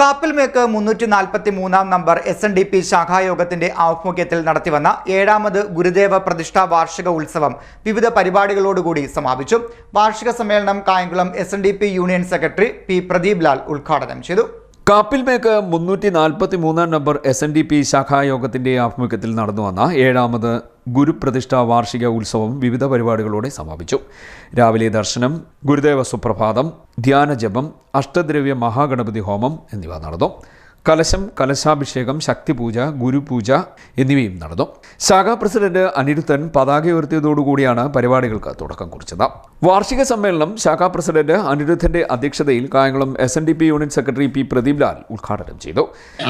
കാപ്പിൽമേക്ക് മുന്നൂറ്റി നാൽപ്പത്തി മൂന്നാം number S N D P ശാഖായോഗത്തിന്റെ ആഭിമുഖ്യത്തിൽ നടത്തിവന്ന ഏഴാമത് ഗുരുദേവ പ്രതിഷ്ഠാ വാർഷിക ഉത്സവം വിവിധ പരിപാടികളോടുകൂടി സമാപിച്ചു. വാർഷിക സമ്മേളനം Kayamkulam S N D P union secretary P Pradeep Lal ഉദ്ഘാടനം ചെയ്തു. കാപ്പിൽമേക്ക് മുന്നൂറ്റി നാൽപ്പത്തി മൂന്നാം number S N D P ശാഖായോഗത്തിന്റെ ആഭിമുഖ്യത്തിൽ നടന്നു വന്ന ഏഴാമത് ഗുരുപ്രതിഷ്ഠ വാർഷിക ഉത്സവം വിവിധ പരിപാടികളോടെ സമാപിച്ചു. രാവിലെ ദർശനം ഗുരുദേവ സുപ്രഭാതം ധ്യാനജപം അഷ്ടദ്രവ്യ മഹാഗണപതി ഹോമം എന്നിവ നടന്നു. കലശം കലശാഭിഷേകം ശക്തിപൂജ ഗുരുപൂജ എന്നിവയും നടന്നു. ശാഖാ പ്രസിഡന്റ് അനിരുദ്ധൻ പതാക ഉയർത്തിയതോടുകൂടിയാണ് പരിപാടികൾക്ക് തുടക്കം കുറിച്ചത്. വാർഷിക സമ്മേളനം ശാഖാ പ്രസിഡന്റ് അനിരുദ്ധന്റെ അധ്യക്ഷതയിൽ Kayamkulam S N D P unit secretary P Pradeep Lal ഉദ്ഘാടനം ചെയ്തു.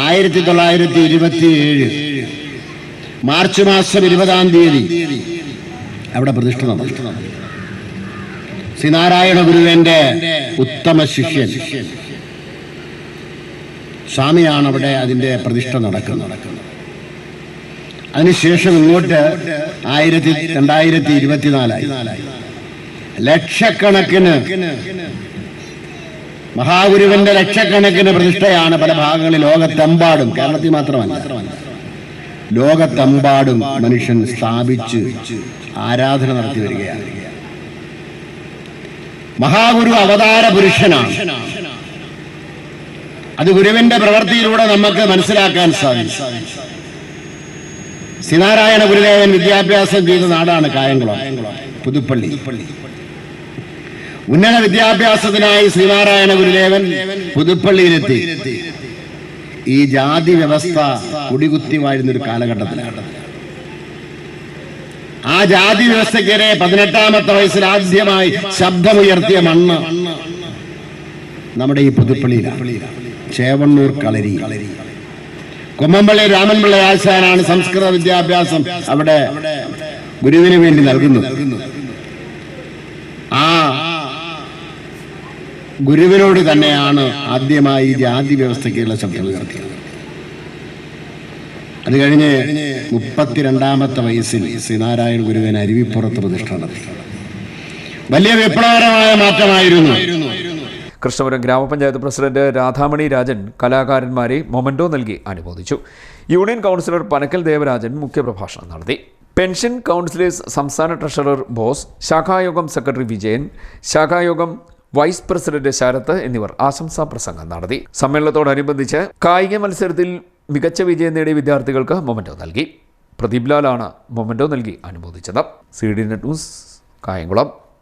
ആയിരത്തി തൊള്ളായിരത്തി ഇരുപത്തിയേഴ് മാർച്ച് മാസം ഇരുപതാം തീയതി. അവിടെ പ്രതിഷ്ഠ നടന്നു ശ്രീനാരായണ ഗുരുവിന്റെ ഉത്തമ ശിഷ്യൻ. സ്വാമിയാണ് അവിടെ അതിന്റെ പ്രതിഷ്ഠ നടക്കുന്നത്. അതിനുശേഷം ഇങ്ങോട്ട് ആയിരത്തി രണ്ടായിരത്തി ഇരുപത്തിനാലായി. ലക്ഷക്കണക്കിന് മഹാഗുരുവിന്റെ ലക്ഷക്കണക്കിന് പ്രതിഷ്ഠയാണ് പല ഭാഗങ്ങളിൽ ലോകത്തെമ്പാടും കേരളത്തിൽ മാത്രമല്ല. ലോകത്തെമ്പാടും മനുഷ്യൻ സ്ഥാപിച്ച് ആരാധന നടത്തി വരികയാണ്. മഹാഗുരു അവതാര പുരുഷനാണ്. അത് ഗുരുവിന്റെ പ്രവൃത്തിയിലൂടെ നമുക്ക് മനസ്സിലാക്കാൻ സാധിക്കും ശ്രീനാരായണ ഗുരുദേവൻ വിദ്യാഭ്യാസം ചെയ്ത നാടാണ് കായംകുളം പുതുപ്പള്ളി. ഉന്നത വിദ്യാഭ്യാസത്തിനായി ശ്രീനാരായണ ഗുരുദേവൻ പുതുപ്പള്ളിയിലെത്തി. ഈ ജാതി വ്യവസ്ഥ കുടികുത്തി വാഴുന്ന ഒരു കാലഘട്ടത്തിലാണ് ആ ജാതി വ്യവസ്ഥയ്ക്കെതിരെ പതിനെട്ടാമത്തെ വയസ്സിൽ ആദ്യമായി ശബ്ദമുയർത്തിയ മണ്ണ് നമ്മുടെ ഈ പുതുപ്പള്ളിയിലാണ്. ചേവണ്ണൂർ കളരി. കൊമ്മമ്പള്ളി രാമൻപിള്ള ആശാനാണ് സംസ്കൃത വിദ്യാഭ്യാസം അവിടെ ഗുരുവിന് വേണ്ടി നൽകുന്നത്. ആ ഗുരുവിനോട് തന്നെയാണ് ആദ്യമായി ജാതി വ്യവസ്ഥയ്ക്കുള്ള ശബ്ദം ഉയർത്തിയത് അത് കഴിഞ്ഞ് മുപ്പത്തിരണ്ടാമത്തെ വയസ്സിൽ ശ്രീനാരായണ ഗുരുവിന് അരുവിപ്പുറത്ത് പ്രതിഷ്ഠ നടത്തി വലിയ വിപ്ലവകരമായ മാറ്റമായിരുന്നു. കൃഷ്ണപുരം ഗ്രാമപഞ്ചായത്ത് പ്രസിഡന്റ് രാധാമണി രാജൻ കലാകാരന്മാരെ മൊമെന്റോ നൽകി അനുമോദിച്ചു. യൂണിയൻ കൗൺസിലർ പനക്കൽ ദേവരാജൻ മുഖ്യപ്രഭാഷണം നടത്തി. പെൻഷൻ കൗൺസിലേഴ്സ് സംസ്ഥാന ട്രഷറർ ബോസ് ശാഖായോഗം സെക്രട്ടറി വിജയൻ ശാഖായോഗം വൈസ് പ്രസിഡന്റ് ശരത്ത് എന്നിവർ ആശംസാ പ്രസംഗം നടത്തി. സമ്മേളനത്തോടനുബന്ധിച്ച് കായിക മത്സരത്തിൽ മികച്ച വിജയം നേടിയ വിദ്യാർത്ഥികൾക്ക് മൊമെന്റോ നൽകി. പ്രദീപ് ലാലാണ് മൊമെന്റോ നൽകി അനുമോദിച്ചത്. C D Net News Kayamkulam.